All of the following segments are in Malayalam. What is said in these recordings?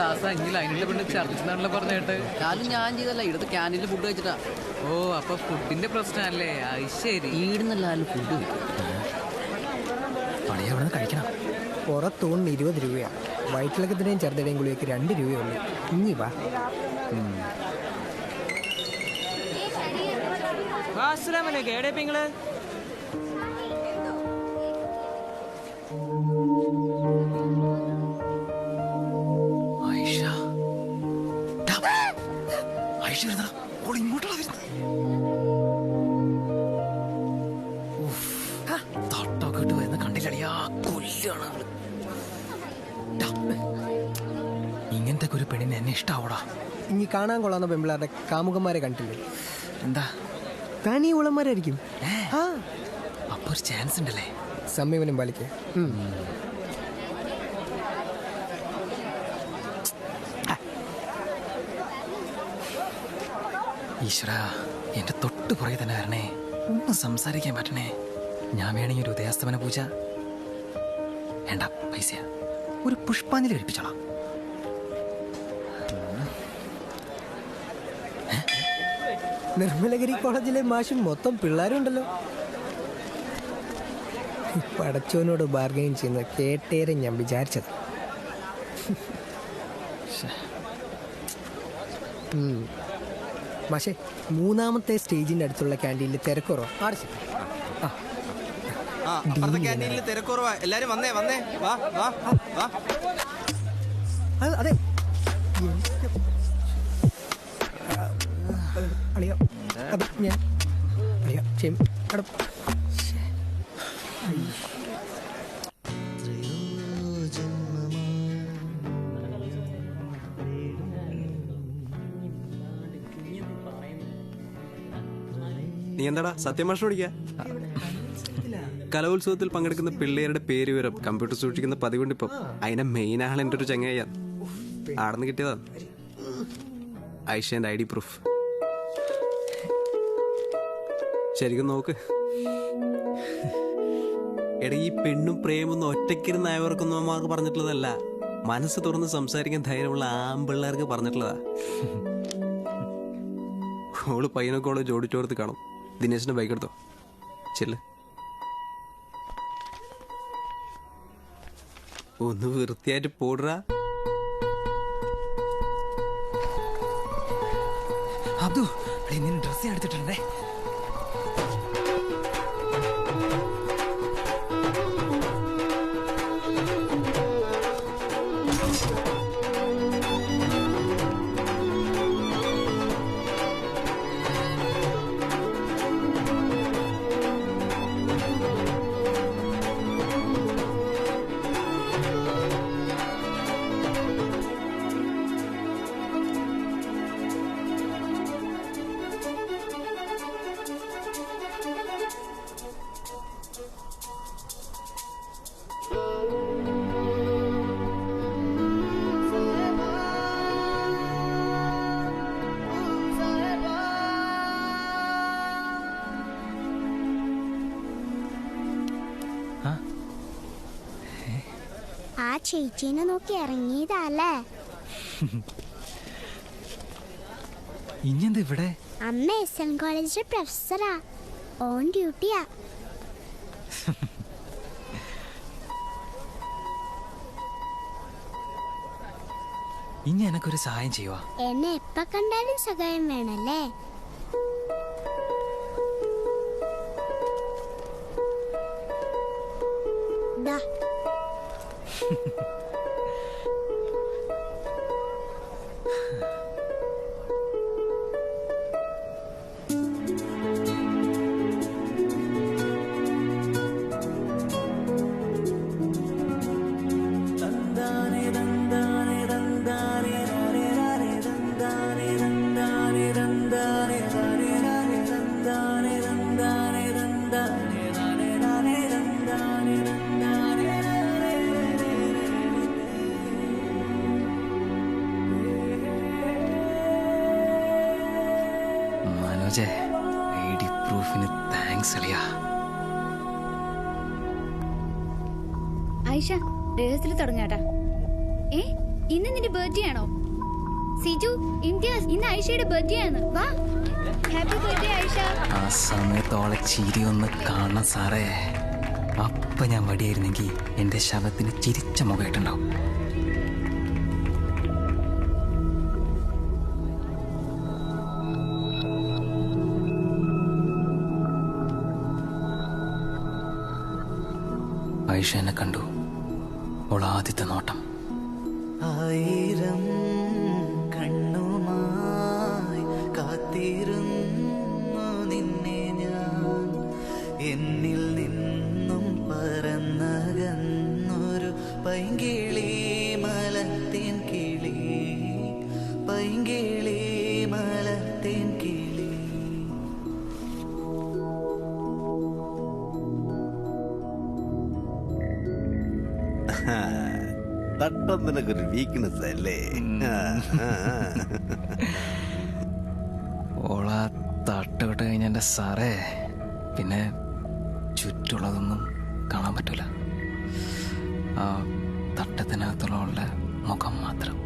ദാസ ഇനി ലൈനിലെ പെണ്ണ് ഛർദിച്ചെന്നാണല്ലോ പറഞ്ഞേട്ട്. അത് ഞാൻ ചെയ്തല്ല ഇവിടുത്തെ ക്യാന്റീനിൽ ഫുഡ് കഴിച്ചിട്ടാ. ഓ അപ്പൊ ഫുഡിന്റെ പ്രശ്നമല്ലേ അത് ശരി. ഈടുന്നല്ലാലും ഫുഡ് പണി അവിടെ കഴിക്കണം. പുറത്തൂണിന് ഇരുപത് രൂപയാണ് വയറ്റിളക്കത്തിന്റെയും ചെറുതയുടെയും ഗുളികയ്ക്ക് രണ്ട് രൂപയുള്ളൂ. ഇനി വാ. അസ്സലാമലൈക്കും എവിടെ ഇപ്പൊ ഇങ്ങനത്തെ ഒരു പെണ്ണിന് എന്നെ ഇഷ്ടാവൂടാ? ഇനി കാണാൻ കൊള്ളാവുന്ന പെമ്പിളാരുടെ കാമുകന്മാരെ കണ്ടില്ലേ? എന്താ? താനീ ഉളന്മാരായിരിക്കും. അപ്പൊ ഒരു ചാൻസ് ഉണ്ടല്ലേ? സമീപനം പാലിക്ക്. ഈശ്വര എന്റെ തൊട്ട് പുറകെ തന്നെ വരണേ. ഒന്ന് സംസാരിക്കാൻ പറ്റണേ. ഞാൻ വേണമെങ്കിൽ ഒരു ഉദയാസ്തമന പൂജ. വേണ്ട പൈസ ഒരു പുഷ്പാഞ്ജലി കഴിപ്പിച്ചോളാം. നിർമ്മലഗിരി കോളേജിലെ മാഷും മൊത്തം പിള്ളേരുണ്ടല്ലോ. പടച്ചോനോട് ബാർഗൈൻ ചെയ്യുന്ന കേട്ടേരെ ഞാൻ വിചാരിച്ചത്. മാഷേ മൂന്നാമത്തെ സ്റ്റേജിന്റെ അടുത്തുള്ള ക്യാന്റീനിൽ തിരക്കുറോ ആർച്ച് ആ. ആ അപ്പുറത്തെ ക്യാന്റീനിൽ തിരക്കുറവാ. എല്ലാരും വന്നേ വന്നേ. വാ വാ വാ. അത്. നീ എന്താടാ സത്യം ഭക്ഷണം പഠിക്കാ കലോത്സവത്തിൽ പങ്കെടുക്കുന്ന പിള്ളേരുടെ പേര് വിവരം കമ്പ്യൂട്ടർ സൂക്ഷിക്കുന്ന പതിവുണ്ട് ഇപ്പം. അതിനെ മെയിൻ ആൾ എന്റെ ഒരു ചങ്ങായിയാണ് ആടന്ന് കിട്ടിയതാണ് ഐഷ്യന്റെ ഐ ഡി പ്രൂഫ്. ശരിക്കും നോക്ക്. എടാ ഈ പെണ്ണും പ്രേമൊന്നും ഒറ്റയ്ക്കിരുന്ന് അയവർക്കൊന്നും അമ്മമാർക്ക് പറഞ്ഞിട്ടുള്ളതല്ല. മനസ്സ് തുറന്ന് സംസാരിക്കാൻ ധൈര്യമുള്ള ആമ്പിള്ളേർക്ക് പറഞ്ഞിട്ടുള്ളതാ. ഓൾ പയ്യനൊക്കെ ഓൾ ജോഡിച്ചോർത്ത് കാണും. ദിനേശിന്റെ ബൈക്ക് എടുത്തോ? ചെല്ല്. ഒന്ന് വൃത്തിയായിട്ട് പോടുക അബ്ദു ഡ്രസ്സ് എടുത്തിട്ടുണ്ടേ. ആ? ചേച്ചീനെ നോക്കി ഇറങ്ങിയതല്ലേ? ഇനിയെന്താ ഇവിടെ? അമ്മ എസ് എൻ കോളേജിലെ പ്രൊഫസറാ. ഓൺ ഡ്യൂട്ടിയാ. ഇനി എനക്കൊരു സഹായം ചെയ്യുവാ. എന്നെ എപ്പ കണ്ടാലും സഹായം വേണല്ലേ? 的。പ്രൂഫിന് താങ്ക്സ് അലിയ ഐഷ റിഹേഴ്സൽ തുടങ്ങാട്ടാ. ഏ ഇന്ന് നിന്റെ ബർത്ത്ഡേ ആണോ? സിജു ഇംതിയാസ് ഇന്ന് ഐഷയുടെ ബർത്ത്ഡേ ആണ്. വാ. ഹാപ്പി ബർത്ത്ഡേ ഐഷ ആ സമയത്തോളെ ചിരി ഒന്ന് കാണാൻ സാറേ. അപ്പൊ ഞാൻ വടിയായിരുന്നെങ്കിൽ എന്റെ ശവത്തിന് ചിരിച്ച മുഖമായിട്ടുണ്ടാവും ഐഷ എന്നെ കണ്ടു. അവൾ ആദ്യത്തെ നോട്ടം. ആയിരം കണ്ണുമായി കാത്തിരുന്നു നിന്നെ ഞാൻ. എന്നിൽ നിന്നും പറന്നകന്നൊരു പൈങ്കിളി മലത്തിൻ കിളി. പൈങ്കിളി മലത്തേൻ തട്ടം നിനക്കൊരു വീക്ക്നെസ് അല്ലേ? ഓള തട്ടുവിട്ട് കഴിഞ്ഞ എന്റെ സാറേ പിന്നെ ചുറ്റുള്ളതൊന്നും കാണാൻ പറ്റൂല. ആ തട്ടത്തിനകത്തുള്ള മുഖം മാത്രം.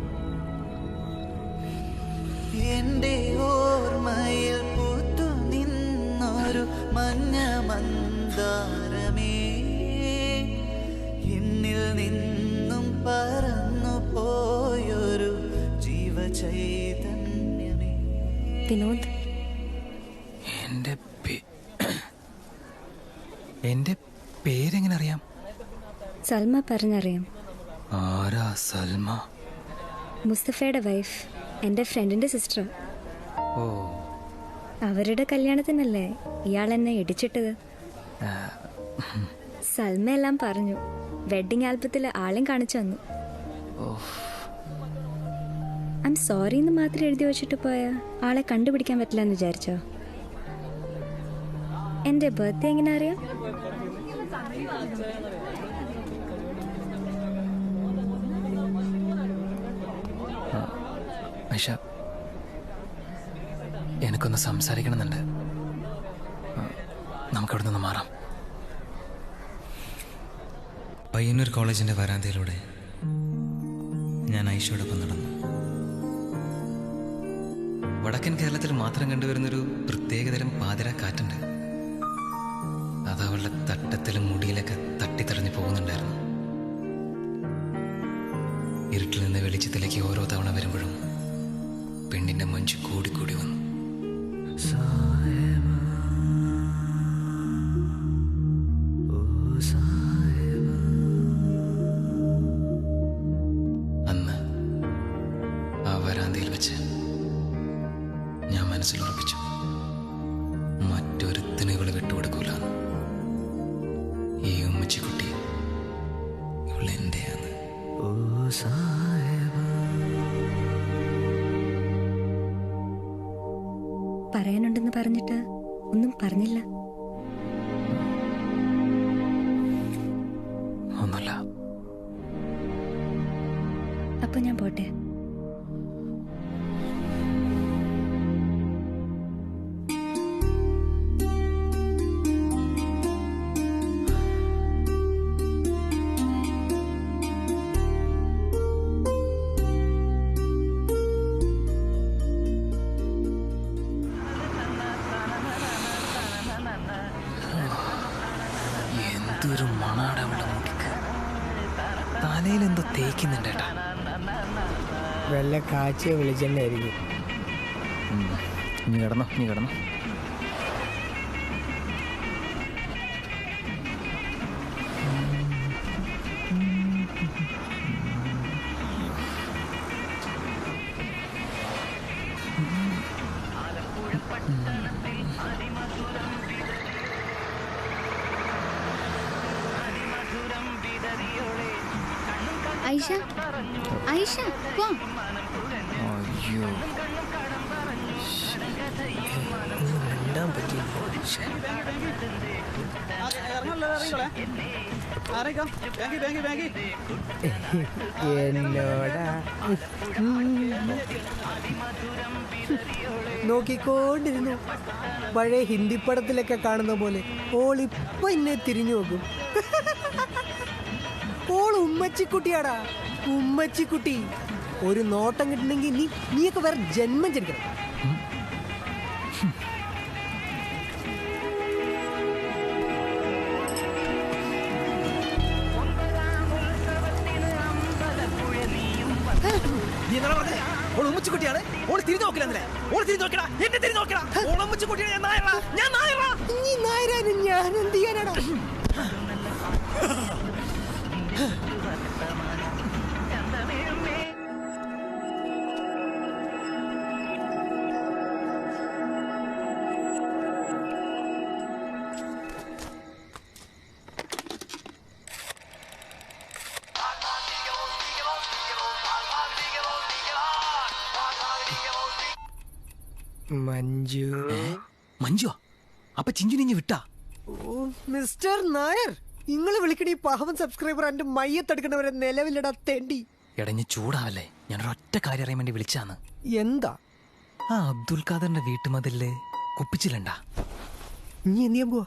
എന്റെ ഓർമ്മയിൽ പൂത്തു നിന്നൊരു മഞ്ഞ മന്ദാരമേ. എന്നിൽ നിന്നും പറന്നു പോയൊരു ജീവചൈതന്യമേ. വിനോദ്. എന്റെ എന്റെ പേരെങ്ങനെ അറിയാം സൽമ പറഞ്ഞറിയാം. ആരാ സൽമ? മുസ്തഫയുടെ വൈഫ് എന്റെ ഫ്രണ്ടിന്റെ സിസ്റ്റർ ഓ. അവരുടെ കല്യാണത്തിനല്ലേ ഇയാൾ എന്നെ ഇടിച്ചിട്ടത്? സൽമ എല്ലാം പറഞ്ഞു. വെഡിങ് ആൽബത്തിൽ ആളെയും കാണിച്ചു തന്നു. ഐ എം സോറി എന്ന് മാത്രം എഴുതി വെച്ചിട്ട് പോയ ആളെ കണ്ടുപിടിക്കാൻ പറ്റില്ല എന്ന് വിചാരിച്ചോ? എന്റെ ബർത്ത്ഡേ എങ്ങനെ അറിയാം? എനിക്കൊന്ന് സംസാരിക്കണമെന്നുണ്ട്. നമുക്കവിടെ നിന്ന് മാറാം. പയ്യന്നൂർ കോളേജിന്റെ വരാന്തയിലൂടെ ഞാൻ ഐഷയോടൊപ്പം നടന്നു. വടക്കൻ കേരളത്തിൽ മാത്രം കണ്ടുവരുന്നൊരു പ്രത്യേകതരം പാതിര കാറ്റുണ്ട് അത് അവളുടെ തട്ടത്തിലും മുടിയിലൊക്കെ തട്ടിത്തടഞ്ഞു പോകുന്നുണ്ടായിരുന്നു. ഇരുട്ടിൽ നിന്ന് വെളിച്ചത്തിലേക്ക് ഓരോ തവണ വരുമ്പോഴും പെണ്ണിന്റെ മഞ്ച് കൂടിക്കൂടി വന്നു. പറയാനുണ്ടെന്ന് പറഞ്ഞിട്ട് ഒന്നും പറഞ്ഞില്ല. തലയിൽ എന്തോ തേക്കുന്നുണ്ട് ഏട്ടാ വല്ല കാച്ചിയെ വിളിച്ചെന്നായിരിക്കും. നീ കിടന്നോ നീ കിടന്നോ. ഐഷ ഐഷ പോ. അയ്യോ. മിണ്ടാൻ പറ്റില്ല എന്നോടാ. നോക്കിക്കൊണ്ടിരുന്നു. പഴയ ഹിന്ദി പടത്തിലൊക്കെ കാണുന്ന പോലെ ഓൾ ഇപ്പൊ എന്നെ തിരിഞ്ഞു നോക്കും. ഓൾ ഉമ്മച്ചിക്കുട്ടിയാടാ. ഉമ്മച്ചിക്കുട്ടി ഒരു നോട്ടം കിട്ടണമെങ്കിൽ നീ നീയൊക്കെ വേറെ ജന്മം ജനിക്കണം. ഓൾ ഉമ്മച്ചിക്കുട്ടിയാണ്. ഓൾ തിരിഞ്ഞു നോക്കില്ല ഓൾ തിരിഞ്ഞു നോക്കടാ എന്നെ തിരിഞ്ഞു നോക്കടാ ഓൾ ഉമ്മച്ചിക്കുട്ടിയാണ് ഞാൻ നായറാ ഞാൻ നായറാ നീ ഞാൻ എന്ത് ചെയ്യാനാടാ? മഞ്ജു. മഞ്ജുവാ? അപ്പൊ ചിഞ്ചു നിഞ്ഞ് വിട്ടാ? ഓ മിസ്റ്റർ നായർ. നിങ്ങൾ വിളിക്കണ ഈ പാവം സബ്സ്ക്രൈബർ എന്റെ മയ്യത്തെടുക്കണവരെ നിലവിലിടാ തെണ്ടി. എടഞ്ഞ് ചൂടാവല്ലേ? ഞാനൊരു ഒറ്റ കാര്യം അറിയാൻ വേണ്ടി വിളിച്ചാന്ന്. എന്താ? ആ അബ്ദുൽ ഖാദറിന്റെ വീട്ടുമതിൽ കുപ്പിച്ചില്ലണ്ടാ നീ എന്തിയാ പോവാ?